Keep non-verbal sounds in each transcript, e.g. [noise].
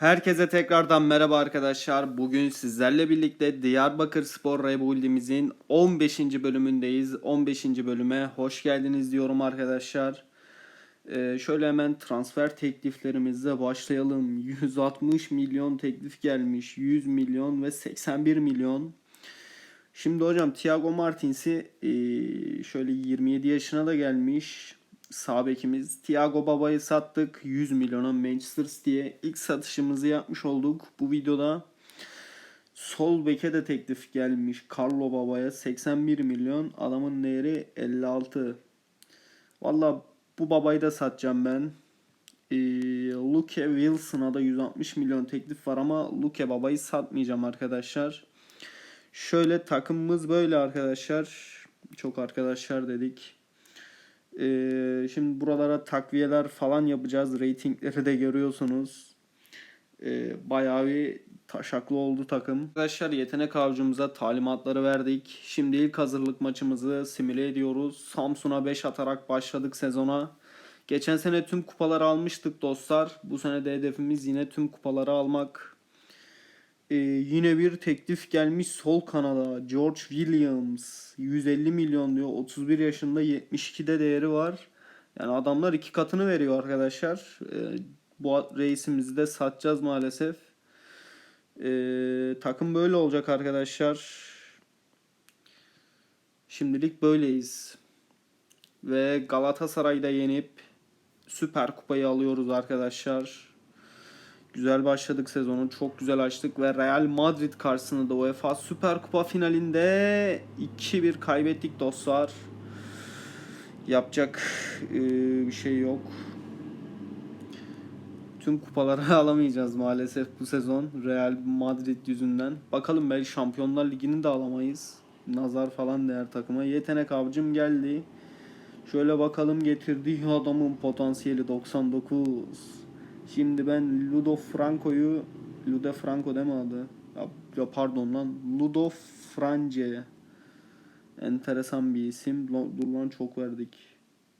Herkese tekrardan merhaba arkadaşlar. Bugün sizlerle birlikte Diyarbakır Spor Rebuild'imizin 15. bölümündeyiz. 15. bölüme hoş geldiniz diyorum arkadaşlar. Ee, şöyle hemen transfer tekliflerimizle başlayalım. 160 milyon teklif gelmiş. 100 milyon ve 81 milyon. Şimdi hocam Thiago Martins'i ee, şöyle 27 yaşına da gelmiş. Sağ bekimiz. Thiago Baba'yı sattık 100 milyona Manchester City'ye. ilk satışımızı yapmış olduk. Bu videoda sol beke de teklif gelmiş. Carlo Baba'ya 81 milyon. Adamın değeri 56. Valla bu babayı da satacağım ben. Ee, Luke Wilson'a da 160 milyon teklif var ama Luke Baba'yı satmayacağım arkadaşlar. Şöyle takımımız böyle arkadaşlar. Çok arkadaşlar dedik. Ee, şimdi buralara takviyeler falan yapacağız. Ratingleri de görüyorsunuz. Ee, bayağı bir taşaklı oldu takım. Arkadaşlar yetenek avcımıza talimatları verdik. Şimdi ilk hazırlık maçımızı simüle ediyoruz. Samsun'a 5 atarak başladık sezona. Geçen sene tüm kupaları almıştık dostlar. Bu sene de hedefimiz yine tüm kupaları almak. Ee, yine bir teklif gelmiş sol kanada George Williams 150 milyon diyor 31 yaşında 72'de değeri var. Yani adamlar iki katını veriyor arkadaşlar. Ee, bu reisimizi de satacağız maalesef. Ee, takım böyle olacak arkadaşlar. Şimdilik böyleyiz. Ve Galatasaray'da yenip Süper Kupayı alıyoruz arkadaşlar. Güzel başladık sezonu. Çok güzel açtık ve Real Madrid karşısında da UEFA Süper Kupa finalinde 2-1 kaybettik dostlar. Yapacak e, bir şey yok. Tüm kupaları [laughs] alamayacağız maalesef bu sezon Real Madrid yüzünden. Bakalım belki Şampiyonlar Ligi'ni de alamayız. Nazar falan değer takıma. Yetenek avcım geldi. Şöyle bakalım getirdiği adamın potansiyeli 99. Şimdi ben Ludo Franco'yu Ludo Franco deme adı. Ya, pardon lan. Ludo France. Enteresan bir isim. Dur lan çok verdik.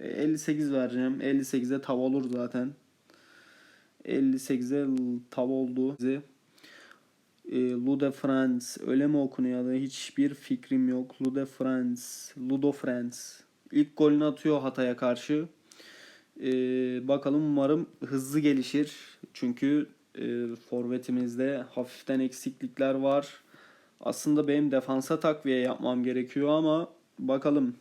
E, 58 vereceğim. 58'e tav olur zaten. 58'e l- tav oldu. E, Ludo France. Öyle mi okunuyor adı? Hiçbir fikrim yok. Ludo France. Ludo France. İlk golünü atıyor Hatay'a karşı. Ee, bakalım umarım hızlı gelişir. Çünkü e, forvetimizde hafiften eksiklikler var. Aslında benim defansa takviye yapmam gerekiyor ama bakalım.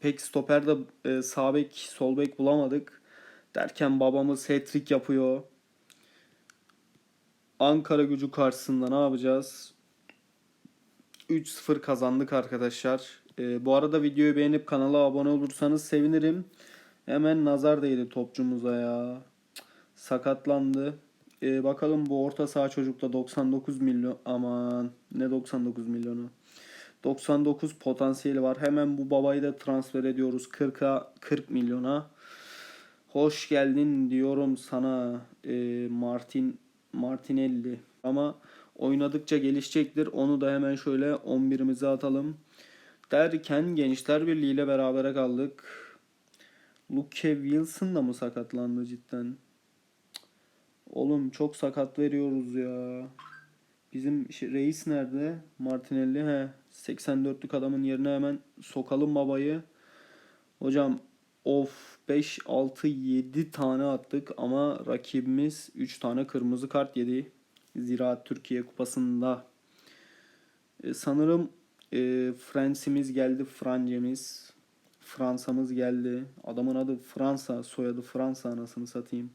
Pek stoperde e, sağ bek, sol bek bulamadık. Derken babamız hat-trick yapıyor. Ankara gücü karşısında ne yapacağız? 3-0 kazandık arkadaşlar. E, bu arada videoyu beğenip kanala abone olursanız sevinirim. Hemen nazar değdi topçumuza ya. Sakatlandı. Ee, bakalım bu orta saha çocukta 99 milyon aman ne 99 milyonu. 99 potansiyeli var. Hemen bu babayı da transfer ediyoruz 40'a 40 milyona. Hoş geldin diyorum sana ee, Martin Martinelli. Ama oynadıkça gelişecektir. Onu da hemen şöyle 11'imize atalım. Derken Gençler Birliği ile berabere kaldık. Luke Wilson da mı sakatlandı cidden? Oğlum çok sakat veriyoruz ya. Bizim şey- reis nerede? Martinelli he. 84'lük adamın yerine hemen sokalım babayı. Hocam of 5 6 7 tane attık ama rakibimiz 3 tane kırmızı kart yedi. Ziraat Türkiye Kupası'nda. E, sanırım e, Fransa'mız geldi, Francemiz. Fransa'mız geldi. Adamın adı Fransa, soyadı Fransa anasını satayım.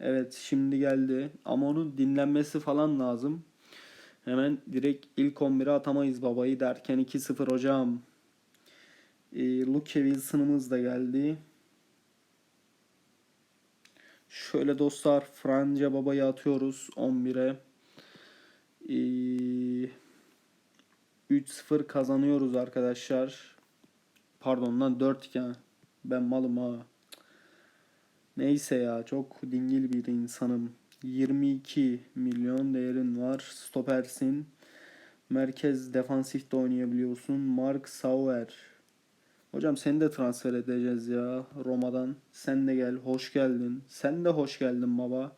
Evet şimdi geldi ama onun dinlenmesi falan lazım. Hemen direkt ilk 11'e atamayız babayı derken 2-0 hocam. Ee, Luke Wilson'ımız da geldi. Şöyle dostlar Franca babayı atıyoruz 11'e. Ee, 3-0 kazanıyoruz arkadaşlar. Pardon lan 4 iken ben malım ha. Neyse ya çok dingil bir insanım. 22 milyon değerin var. Stopersin. Merkez defansif de oynayabiliyorsun. Mark Sauer. Hocam seni de transfer edeceğiz ya Roma'dan. Sen de gel. Hoş geldin. Sen de hoş geldin baba.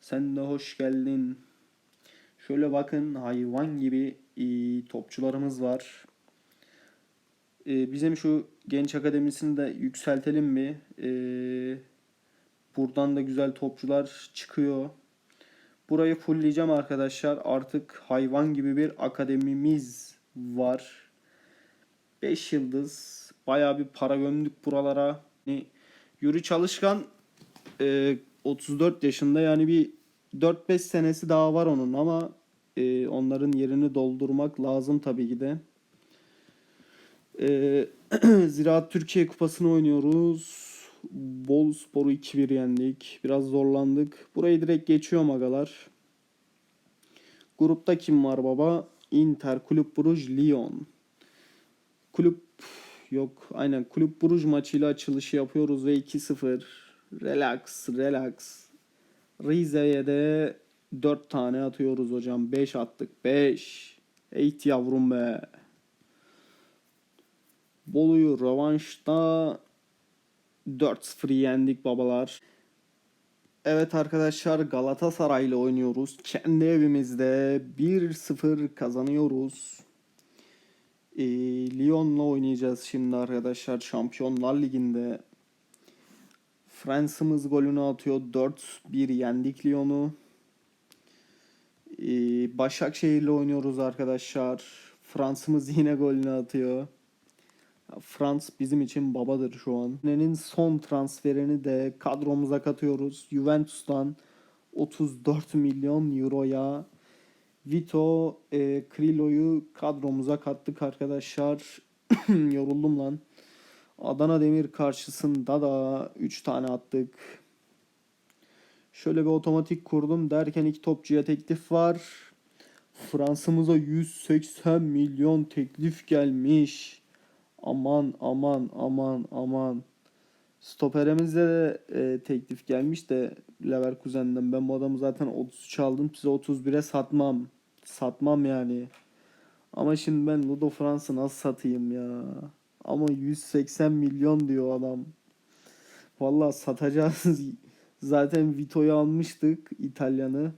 Sen de hoş geldin. Şöyle bakın hayvan gibi iyi topçularımız var. Ee, bizim şu genç akademisini de yükseltelim mi? Ee, buradan da güzel topçular çıkıyor. Burayı fullleyeceğim arkadaşlar. Artık hayvan gibi bir akademimiz var. 5 yıldız. Bayağı bir para gömdük buralara. Hani Yuri Çalışkan e, 34 yaşında yani bir 4-5 senesi daha var onun ama e, onların yerini doldurmak lazım tabii ki de. E, [clears throat] Ziraat Türkiye Kupası'nı oynuyoruz. Bol Spor'u 2-1 yendik. Biraz zorlandık. Burayı direkt geçiyorum agalar. Grupta kim var baba? Inter, Kulüp Bruj, Lyon. Kulüp yok. Aynen Kulüp Bruj maçıyla açılışı yapıyoruz ve 2-0. Relax, relax. Rize'ye de 4 tane atıyoruz hocam. 5 attık. 5. Eğit yavrum be. Bolu'yu rövanşta 4-0 yendik babalar. Evet arkadaşlar Galatasaray'la oynuyoruz. Kendi evimizde 1-0 kazanıyoruz. Ee, Lyon'la oynayacağız şimdi arkadaşlar Şampiyonlar Ligi'nde. Fransa'mız golünü atıyor. 4-1 yendik Lyon'u. Ee, Başakşehir'le oynuyoruz arkadaşlar. Fransa'mız yine golünü atıyor. Frans bizim için babadır şu an. Nenin son transferini de kadromuza katıyoruz. Juventus'tan 34 milyon euroya Vito e, Krilo'yu kadromuza kattık arkadaşlar. [clears throat] Yoruldum lan. Adana Demir karşısında da 3 tane attık. Şöyle bir otomatik kurdum derken iki topçuya teklif var. Fransa'mıza 180 milyon teklif gelmiş. Aman aman aman aman. Stoperimize de e, teklif gelmiş de Leverkusen'den. Ben bu adamı zaten 33 aldım. Size 31'e satmam. Satmam yani. Ama şimdi ben Ludo Fransa nasıl satayım ya? Ama 180 milyon diyor adam. Vallahi satacağız. [laughs] Zaten Vito'yu almıştık İtalyanı.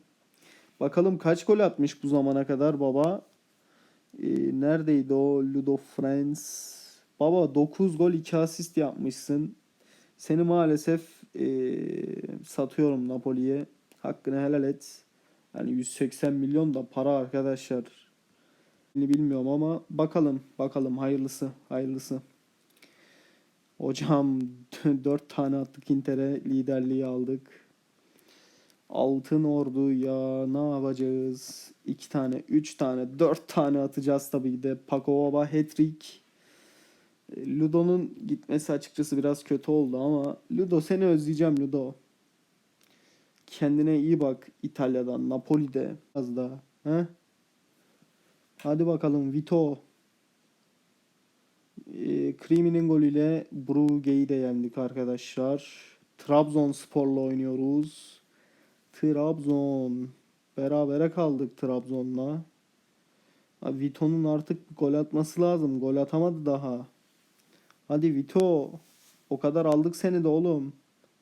Bakalım kaç gol atmış bu zamana kadar baba. Ee, neredeydi o Ludo France? Baba 9 gol 2 asist yapmışsın. Seni maalesef ee, satıyorum Napoli'ye. Hakkını helal et. Yani 180 milyon da para arkadaşlar. Bilmiyorum ama bakalım bakalım hayırlısı hayırlısı. Hocam [laughs] 4 tane attık Inter'e liderliği aldık. Altın ordu ya ne yapacağız? 2 tane, 3 tane, 4 tane atacağız tabii de. Paco Baba hat-trick. Ludo'nun gitmesi açıkçası biraz kötü oldu ama Ludo seni özleyeceğim Ludo. Kendine iyi bak İtalya'dan, Napoli'de az daha. He? Hadi bakalım Vito. E, golüyle Brugge'yi de yendik arkadaşlar. Trabzonspor'la oynuyoruz. Trabzon. Berabere kaldık Trabzon'la. Vito'nun artık gol atması lazım. Gol atamadı daha. Hadi Vito. O kadar aldık seni de oğlum.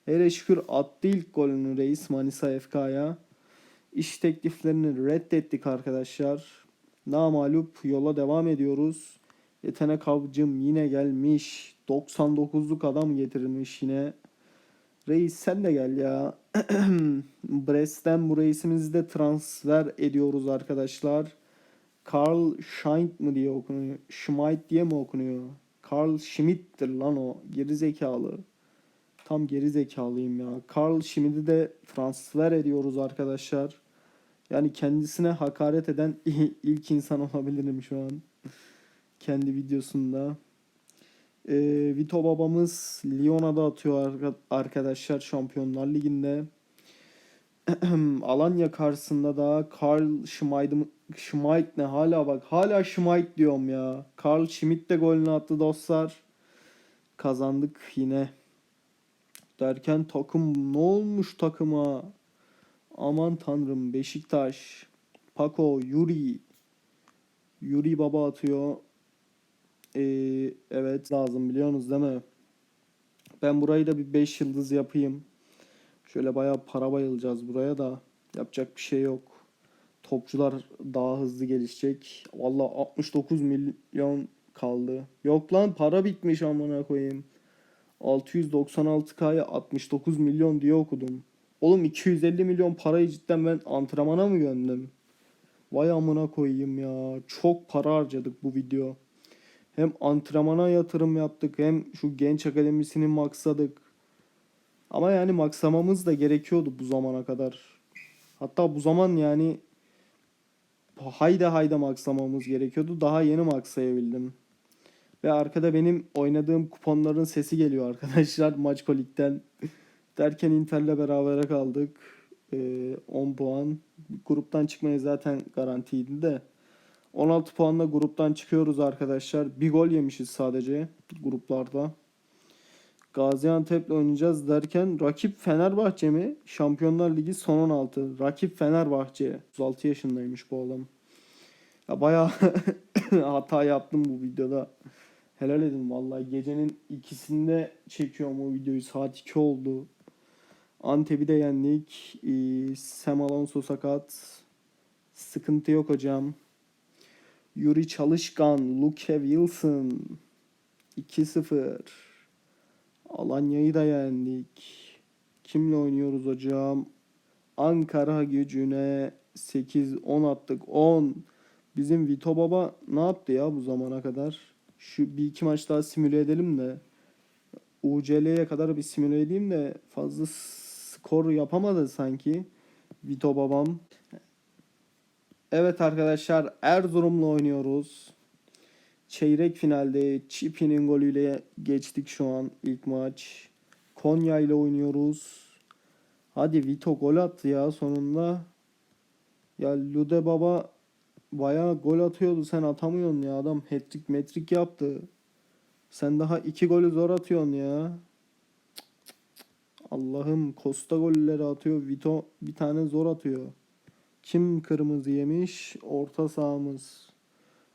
Hele şükür attı ilk golünü reis Manisa FK'ya. İş tekliflerini reddettik arkadaşlar. Namalup yola devam ediyoruz. Yetenek avcım yine gelmiş. 99'luk adam getirmiş yine. Reis sen de gel ya. [clears throat] Brest'ten bu reisimizi de transfer ediyoruz arkadaşlar. Karl Schmidt mı diye okunuyor? Schmidt diye mi okunuyor? Karl Schmidt'tir lan o. Geri zekalı. Tam geri zekalıyım ya. Karl Schmidt'i de transfer ediyoruz arkadaşlar. Yani kendisine hakaret eden ilk insan olabilirim şu an. Kendi videosunda. Ee, Vito babamız Lyon'a da atıyor arkadaşlar Şampiyonlar Ligi'nde. [clears throat] Alanya karşısında da Karl Schmid ne hala bak hala Schmid diyorum ya. Karl Schmidt de golünü attı dostlar. Kazandık yine. Derken takım ne olmuş takıma? Aman tanrım Beşiktaş. Paco, Yuri. Yuri baba atıyor. Ee, evet lazım biliyorsunuz değil mi? Ben burayı da bir 5 yıldız yapayım. Şöyle bayağı para bayılacağız buraya da. Yapacak bir şey yok. Topçular daha hızlı gelişecek. Vallahi 69 milyon kaldı. Yok lan para bitmiş amına koyayım. 696K'ya 69 milyon diye okudum. Oğlum 250 milyon parayı cidden ben antrenmana mı gönderdim? Vay amına koyayım ya. Çok para harcadık bu video. Hem antrenmana yatırım yaptık hem şu genç akademisini maksadık. Ama yani maksamamız da gerekiyordu bu zamana kadar. Hatta bu zaman yani hayda hayda maksamamız gerekiyordu. Daha yeni maksayabildim. Ve arkada benim oynadığım kuponların sesi geliyor arkadaşlar [laughs] maç kolikten. Derken Inter'le berabere kaldık. Ee, 10 puan. Gruptan çıkmaya zaten garantiydi de. 16 puanla gruptan çıkıyoruz arkadaşlar. Bir gol yemişiz sadece gruplarda. Gaziantep'le oynayacağız derken rakip Fenerbahçe mi? Şampiyonlar Ligi son 16. Rakip Fenerbahçe. 36 yaşındaymış bu adam. Ya bayağı [laughs] hata yaptım bu videoda. Helal edin vallahi gecenin ikisinde çekiyorum o videoyu. Saat 2 oldu. Antep'i de yendik. Ee, Sam Alonso sakat. Sıkıntı yok hocam. Yuri Çalışkan, Luke Wilson 2-0. Alanya'yı da yendik. Kimle oynuyoruz hocam? Ankara gücüne 8-10 attık. 10. Bizim Vito Baba ne yaptı ya bu zamana kadar? Şu bir iki maç daha simüle edelim de. UCL'ye kadar bir simüle edeyim de fazla skor yapamadı sanki. Vito babam. Evet arkadaşlar Erzurum'la oynuyoruz. Çeyrek finalde Çipi'nin golüyle geçtik şu an ilk maç. Konya ile oynuyoruz. Hadi Vito gol attı ya sonunda. Ya Lude Baba bayağı gol atıyordu sen atamıyorsun ya adam hat-trick metrik yaptı. Sen daha iki golü zor atıyorsun ya. Allah'ım Costa golleri atıyor. Vito bir tane zor atıyor. Kim kırmızı yemiş? Orta sahamız.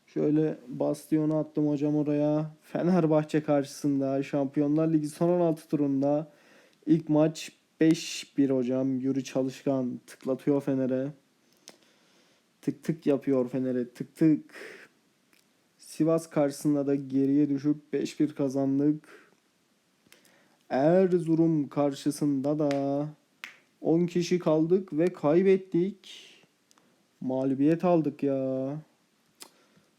Şöyle Bastion'u attım hocam oraya. Fenerbahçe karşısında Şampiyonlar Ligi son 16 turunda ilk maç 5-1 hocam. Yürü çalışkan tıklatıyor Fener'e. Tık tık yapıyor Fener'e. Tık tık. Sivas karşısında da geriye düşüp 5-1 kazandık. Erzurum karşısında da 10 kişi kaldık ve kaybettik. Mağlubiyet aldık ya.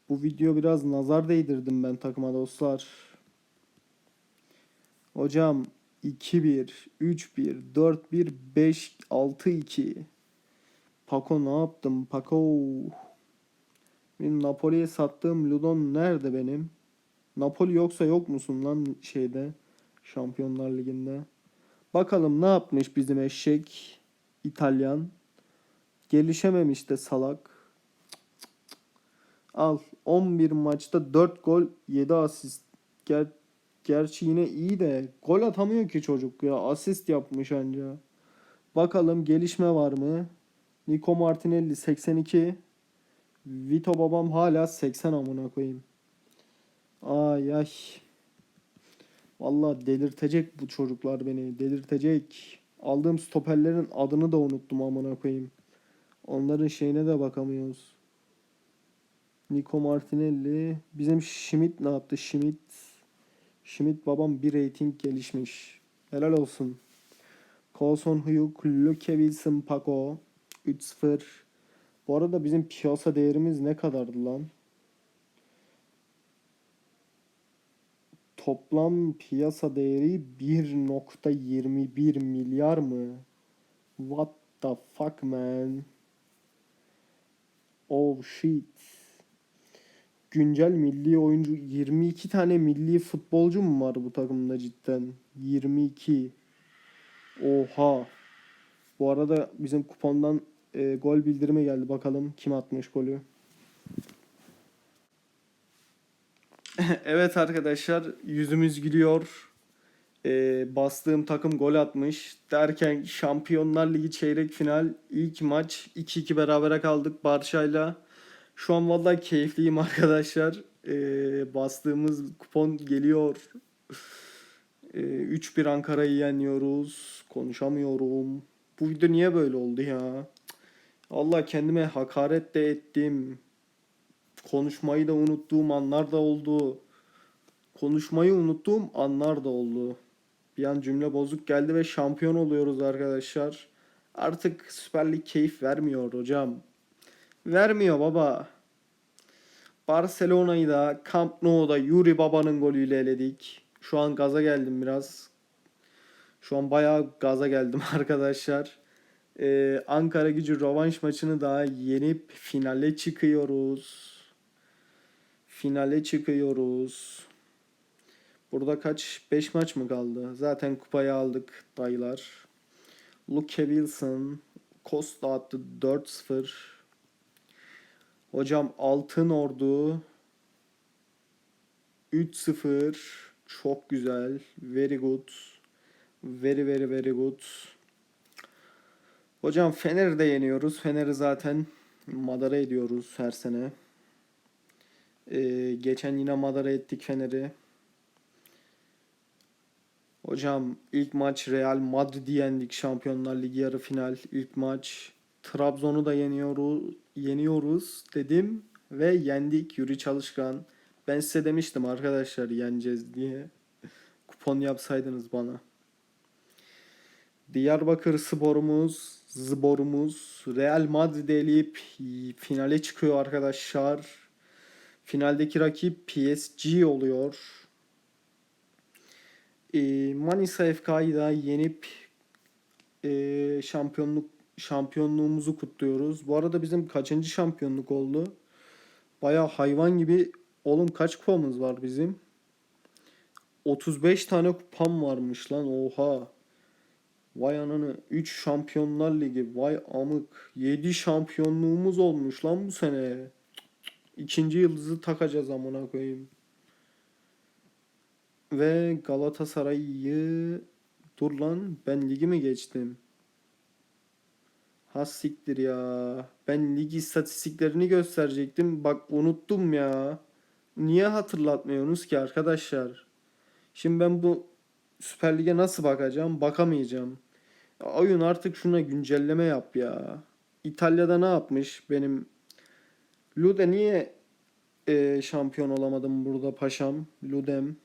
Bu video biraz nazar değdirdim ben takıma dostlar. Hocam 2-1, 3-1, 4-1, 5, 6-2. Paco ne yaptım? Paco. Benim Napoli'ye sattığım Ludon nerede benim? Napoli yoksa yok musun lan şeyde? Şampiyonlar Ligi'nde. Bakalım ne yapmış bizim eşek İtalyan. Gelişememiş de salak. Al 11 maçta 4 gol 7 asist. Ger Gerçi yine iyi de gol atamıyor ki çocuk ya. Asist yapmış anca. Bakalım gelişme var mı? Nico Martinelli 82. Vito babam hala 80 amına koyayım. Ay ay. Vallahi delirtecek bu çocuklar beni. Delirtecek. Aldığım stoperlerin adını da unuttum amına koyayım. Onların şeyine de bakamıyoruz. Nico Martinelli. Bizim Schmidt ne yaptı? Schmidt. Schmidt babam bir rating gelişmiş. Helal olsun. Coulson Huyuk, Luke Wilson, Paco. 3-0. Bu arada bizim piyasa değerimiz ne kadardı lan? Toplam piyasa değeri 1.21 milyar mı? What the fuck man? Oh shit. Güncel milli oyuncu 22 tane milli futbolcu mu var bu takımda cidden? 22. Oha. Bu arada bizim kupondan e, gol bildirimi geldi. Bakalım kim atmış golü. [laughs] evet arkadaşlar yüzümüz gülüyor. E, bastığım takım gol atmış. Derken Şampiyonlar Ligi çeyrek final ilk maç 2-2 berabere kaldık Barça'yla. Şu an vallahi keyifliyim arkadaşlar. E, bastığımız kupon geliyor. E, 3-1 Ankara'yı yeniyoruz. Konuşamıyorum. Bu video niye böyle oldu ya? Allah kendime hakaret de ettim. Konuşmayı da unuttuğum anlar da oldu. Konuşmayı unuttuğum anlar da oldu. Bir an cümle bozuk geldi ve şampiyon oluyoruz arkadaşlar. Artık Süper Lig keyif vermiyor hocam. Vermiyor baba. Barcelona'yı da Camp Nou'da Yuri Baba'nın golüyle eledik. Şu an gaza geldim biraz. Şu an bayağı gaza geldim [laughs] arkadaşlar. Ee, Ankara gücü rövanş maçını da yenip finale çıkıyoruz. Finale çıkıyoruz. Burada kaç? 5 maç mı kaldı? Zaten kupayı aldık dayılar. Luke Wilson Costa attı 4-0. Hocam Altın Ordu 3-0. Çok güzel. Very good. Very very very good. Hocam Fener'i de yeniyoruz. Fener'i zaten madara ediyoruz her sene. Ee, geçen yine madara ettik Fener'i. Hocam ilk maç Real Madrid'i yendik Şampiyonlar Ligi yarı final ilk maç. Trabzon'u da yeniyoruz, yeniyoruz dedim ve yendik Yuri Çalışkan. Ben size demiştim arkadaşlar yeneceğiz diye. Kupon yapsaydınız bana. Diyarbakır sporumuz, zborumuz Real Madrid'i eleyip finale çıkıyor arkadaşlar. Finaldeki rakip PSG oluyor. E, Manisa FK'yı da yenip e, şampiyonluk şampiyonluğumuzu kutluyoruz. Bu arada bizim kaçıncı şampiyonluk oldu? Baya hayvan gibi. Oğlum kaç kupamız var bizim? 35 tane kupam varmış lan oha. Vay ananı 3 şampiyonlar ligi vay amık 7 şampiyonluğumuz olmuş lan bu sene. İkinci yıldızı takacağız amına koyayım. Ve Galatasaray'ı dur lan ben ligi mi geçtim? Ha siktir ya. Ben lig istatistiklerini gösterecektim. Bak unuttum ya. Niye hatırlatmıyorsunuz ki arkadaşlar? Şimdi ben bu Süper Lig'e nasıl bakacağım? Bakamayacağım. Ya Oyun artık şuna güncelleme yap ya. İtalya'da ne yapmış benim Lude niye e, şampiyon olamadım burada paşam? Ludem.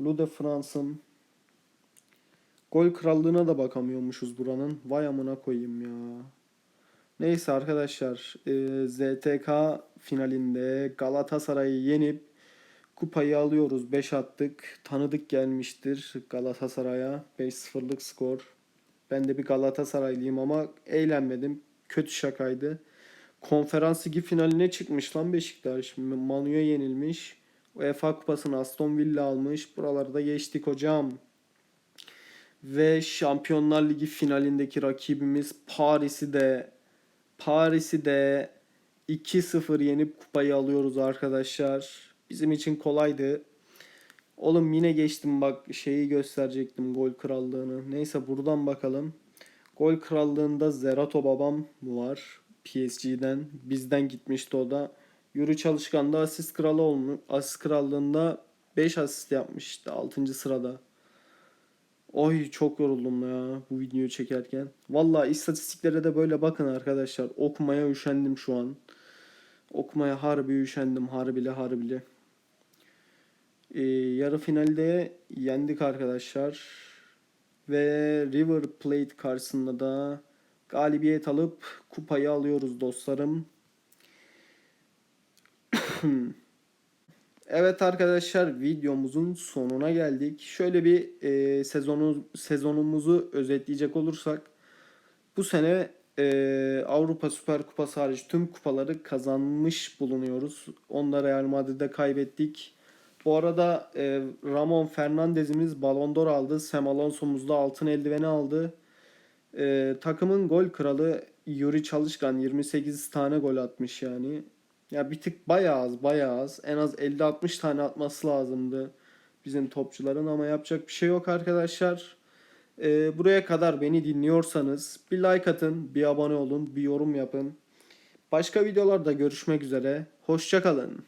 Lude Fransım. Gol krallığına da bakamıyormuşuz buranın. Vay amına koyayım ya. Neyse arkadaşlar. e, ZTK finalinde Galatasaray'ı yenip kupayı alıyoruz. 5 attık. Tanıdık gelmiştir Galatasaray'a. 5-0'lık skor. Ben de bir Galatasaraylıyım ama eğlenmedim. Kötü şakaydı. Konferans ligi finaline çıkmış lan Beşiktaş. Manu'ya yenilmiş. UEFA kupasını Aston Villa almış. Buralarda geçtik hocam. Ve Şampiyonlar Ligi finalindeki rakibimiz Paris'i de Paris'i de 2-0 yenip kupayı alıyoruz arkadaşlar. Bizim için kolaydı. Oğlum yine geçtim bak şeyi gösterecektim gol krallığını. Neyse buradan bakalım. Gol krallığında Zerato babam var. PSG'den. Bizden gitmişti o da. Yuri Çalışkan da asist kralı olmuş. Asist krallığında 5 asist yapmıştı 6. sırada. Oy çok yoruldum ya bu videoyu çekerken. Valla istatistiklere de böyle bakın arkadaşlar. Okumaya üşendim şu an. Okumaya harbi üşendim harbile harbile. Ee, yarı finalde yendik arkadaşlar. Ve River Plate karşısında da galibiyet alıp kupayı alıyoruz dostlarım. [coughs] Evet arkadaşlar videomuzun sonuna geldik. Şöyle bir e, sezonu sezonumuzu özetleyecek olursak bu sene e, Avrupa Süper Kupası hariç tüm kupaları kazanmış bulunuyoruz. Onda Real Madrid'de kaybettik. Bu arada e, Ramon Fernandez'imiz Ballon d'Or aldı. Sam Alonso'muz da altın eldiveni aldı. E, takımın gol kralı Yuri Çalışkan 28 tane gol atmış yani. Ya bir tık bayağı az bayağı az. En az 50-60 tane atması lazımdı bizim topçuların ama yapacak bir şey yok arkadaşlar. Ee, buraya kadar beni dinliyorsanız bir like atın, bir abone olun, bir yorum yapın. Başka videolarda görüşmek üzere. Hoşçakalın.